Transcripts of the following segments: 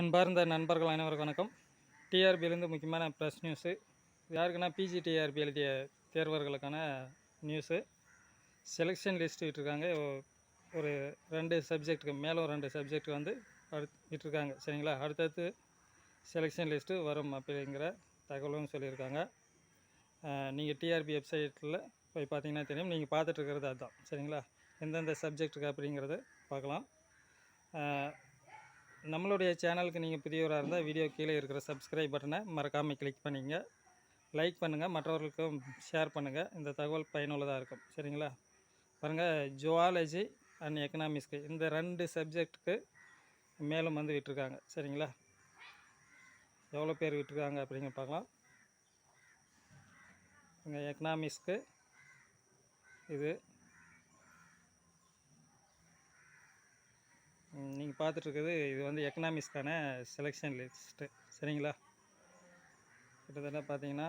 அன்பார்ந்த நண்பர்கள் அனைவருக்கும் வணக்கம். டிஆர்பியிலேருந்து முக்கியமான ப்ரெஸ் நியூஸு யாருக்குன்னா பிஜி டிஆர்பி எழுதிய தேர்வர்களுக்கான நியூஸு செலெக்ஷன் லிஸ்ட் விட்டுருக்காங்க. ஒரு ரெண்டு சப்ஜெக்ட்டுக்கு மேலே ஒரு ரெண்டு சப்ஜெக்ட் வந்து அடுத்து விட்டுருக்காங்க. சரிங்களா? அடுத்தடுத்து செலெக்ஷன் லிஸ்ட்டு வரும் அப்படிங்கிற தகவலும் சொல்லியிருக்காங்க. நீங்கள் டிஆர்பி வெப்சைட்டில் போய் பார்த்தீங்கன்னா தெரியும். நீங்கள் பார்த்துட்டு இருக்கிறது அதுதான் சரிங்களா? எந்தெந்த சப்ஜெக்ட்டுக்கு அப்படிங்கிறத பார்க்கலாம். நம்மளுடைய சேனலுக்கு நீங்கள் புதியவராக இருந்தால் வீடியோ கீழே இருக்கிற சப்ஸ்கிரைப் பட்டனை மறக்காமல் கிளிக் பண்ணிங்க. லைக் பண்ணுங்கள் மற்றவர்களுக்கும் ஷேர் பண்ணுங்கள் இந்த தகவல் பயனுள்ளதாக இருக்கும். சரிங்களா? பாருங்கள் ஜுவாலஜி அண்ட் எக்கனாமிக்ஸ்க்கு இந்த ரெண்டு சப்ஜெக்ட்டுக்கு மேலும் வந்து விட்டுருக்காங்க. சரிங்களா? எவ்வளோ பேர் விட்டுருக்காங்க அப்படிங்க பார்க்கலாம். இங்கே எக்கனாமிக்ஸ்க்கு இது நீங்கள் பார்த்துட்ருக்குது இது வந்து எக்கனாமிக்ஸ்க்கான செலெக்ஷன் லிஸ்ட்டு சரிங்களா? கிட்டத்தட்ட பார்த்தீங்கன்னா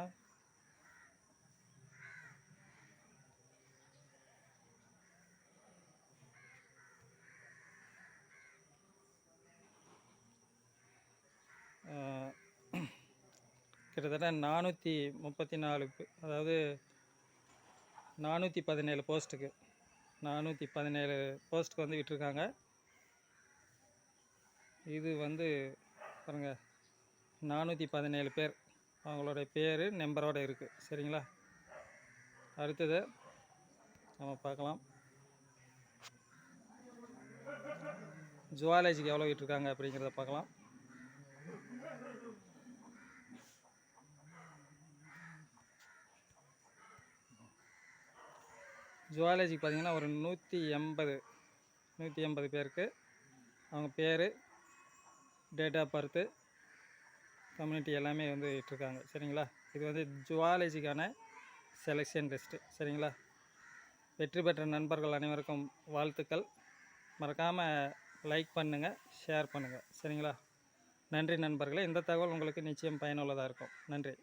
கிட்டத்தட்ட நானூற்றி முப்பத்தி நாலு அதாவது நானூற்றி பதினேழு போஸ்ட்டுக்கு நானூற்றி பதினேழு போஸ்ட்டுக்கு வந்து விட்டுருக்காங்க. இது வந்து பாருங்கள் நானூற்றி பதினேழு பேர். அவங்களுடைய பேர் நம்பரோட இருக்குது சரிங்களா? அடுத்தது நம்ம பார்க்கலாம். ஜுவாலஜிக்கு எவ்வளோ விட்டுருக்காங்க அப்படிங்கிறத பார்க்கலாம். ஜுவாலஜிக்கு பார்த்தீங்கன்னா ஒரு நூற்றி எண்பது நூற்றி எண்பது பேருக்கு. அவங்க பேர் டேட் ஆஃப் பர்த்து கம்யூனிட்டி எல்லாமே வந்து இருக்காங்க சரிங்களா? இது வந்து ஜுவாலஜிக்கான செலெக்ஷன் டெஸ்ட்டு சரிங்களா? வெற்றி பெற்ற நண்பர்கள் அனைவருக்கும் வாழ்த்துக்கள். மறக்காமல் லைக் பண்ணுங்கள் ஷேர் பண்ணுங்கள் சரிங்களா? நன்றி நண்பர்களே இந்த தகவல் உங்களுக்கு நிச்சயம் பயனுள்ளதாக இருக்கும். நன்றி.